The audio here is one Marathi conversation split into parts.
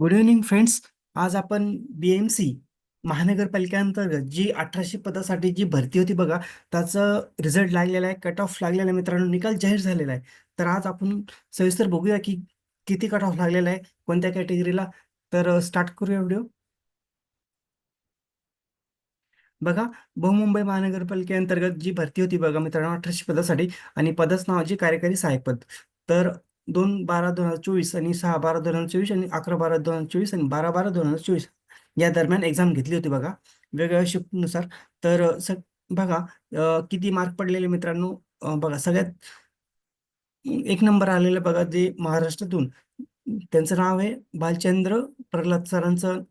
गुड इव्हनिंग फ्रेंड्स आज आपण बीएमसी महानगरपालिकेअंतर्गत जी अठराशे पदासाठी जी भरती होती बघा त्याचं रिझल्ट लागलेला आहे कट ऑफ लागलेला आहे मित्रांनो निकाल जाहीर झालेला आहे. तर आज आपण सविस्तर बघूया की किती कट ऑफ लागलेला आहे कोणत्या कॅटेगरीला तर स्टार्ट करूया व्हिडिओ बघा बहुमुंबई महानगरपालिकेअंतर्गत जी भरती होती बघा मित्रांनो अठराशे पदासाठी आणि पदाचं नाव जे कार्यकारी सहाय्यक पद तर दोन बारा दोन हजार चोवीस आणि सहा बारा दोन हजार चोवीस आणि अकरा बारा दोन हजार चोवीस आणि बारा बारा दोन हजार चोवीस. या दरम्यान एक्झाम घेतली होती बघा. वेगवेगळ्या शिफ्टनुसार तर बघा किती मार्क पडलेले मित्रांनो? बघा सगळ्यात एक नंबर आलेलं बघा जे महाराष्ट्रातून. त्यांचं नाव आहे बालचंद्र प्रल्हाद सरांचं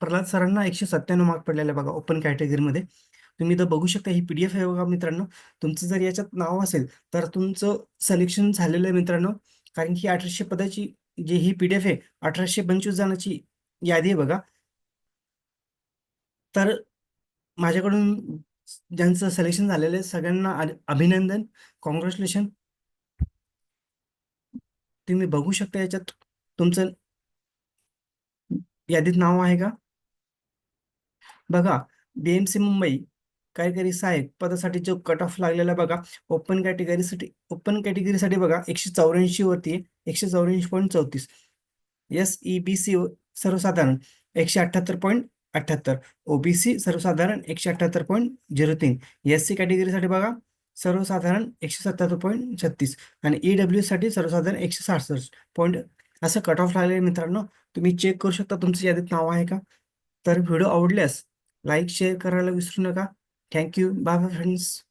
प्रल्हाद सरांना एकशे सत्त्याण्णव मार्क पडलेले आहे बघा ओपन कॅटेगरीमध्ये तुम्ही इथं बघू शकता ही पीडीएफ आहे बघा मित्रांनो. तुमचं जर याच्यात नाव असेल तर तुमचं सिलेक्शन झालेलं आहे मित्रांनो. कारण की अठराशे पदाची जी ही पीडीएफ आहे अठराशे पंचवीस जणांची यादी आहे बघा. तर माझ्याकडून ज्यांचं सिलेक्शन झालेलं आहे सगळ्यांना अभिनंदन कॉंग्रॅच्युलेशन तुम्ही बघू शकता याच्यात तुमचं यादीत नाव आहे का? बघा बीएमसी मुंबई. कार्यकारी सहाय्यक पदासाठी जो कट ऑफ लागलेला बघा ओपन कॅटेगरीसाठी ओपन कॅटेगरीसाठी बघा एकशे चौऱ्याऐंशी वरती एकशे चौऱ्याऐंशी पॉईंट चौतीस. एस ई बी सी सर्वसाधारण एकशे अठ्ठ्याहत्तर पॉईंट अठ्ठ्याहत्तर ओबीसी सर्वसाधारण एकशे अठ्ठ्याहत्तर पॉईंट झिरो तीन एस सी कॅटेगरीसाठी बघा सर्वसाधारण एकशे सत्त्याहत्तर पॉईंट छत्तीस. आणि ई डब्ल्यूसाठी सर्वसाधारण एकशे सहासष्ट पॉईंट असं कट ऑफ लागलेलं मित्रांनो. तुम्ही चेक करू शकता तुमचं यादीत नाव आहे का? तर व्हिडिओ आवडल्यास लाईक शेअर करायला विसरू नका. Thank you. Bye, friends.